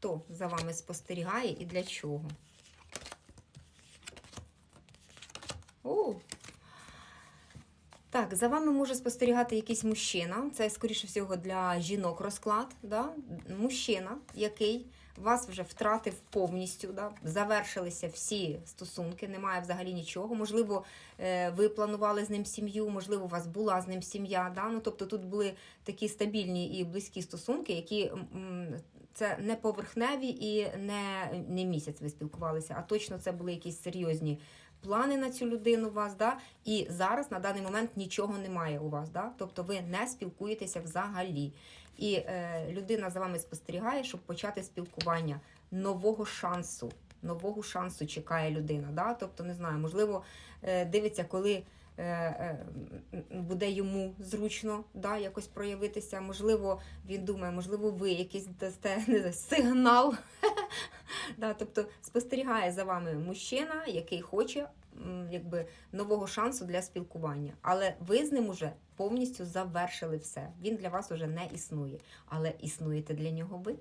Хто за вами спостерігає і для чого? О! Так, за вами може спостерігати якийсь мужчина. Це, скоріше всього, для жінок розклад. Да? Мужчина, який вас вже втратив повністю, да? завершилися всі стосунки, немає взагалі нічого. Можливо, е, ви планували з ним сім'ю, можливо, у вас була з ним сім'я. Да? Ну, тобто тут були такі стабільні і близькі стосунки, які це не поверхневі і не, не місяць ви спілкувалися, а точно це були якісь серйозні плани на цю людину у вас, да? і зараз на даний момент нічого немає у вас. Да? Тобто ви не спілкуєтеся взагалі. І е, людина за вами спостерігає, щоб почати спілкування нового шансу. Нового шансу чекає людина. Да? Тобто, не знаю, можливо, е, дивиться, коли буде йому зручно да, якось проявитися. Можливо, він думає, можливо, ви якийсь дасте сигнал. Да, тобто спостерігає за вами мужчина, який хоче якби, нового шансу для спілкування. Але ви з ним уже повністю завершили все. Він для вас уже не існує. Але існуєте для нього ви.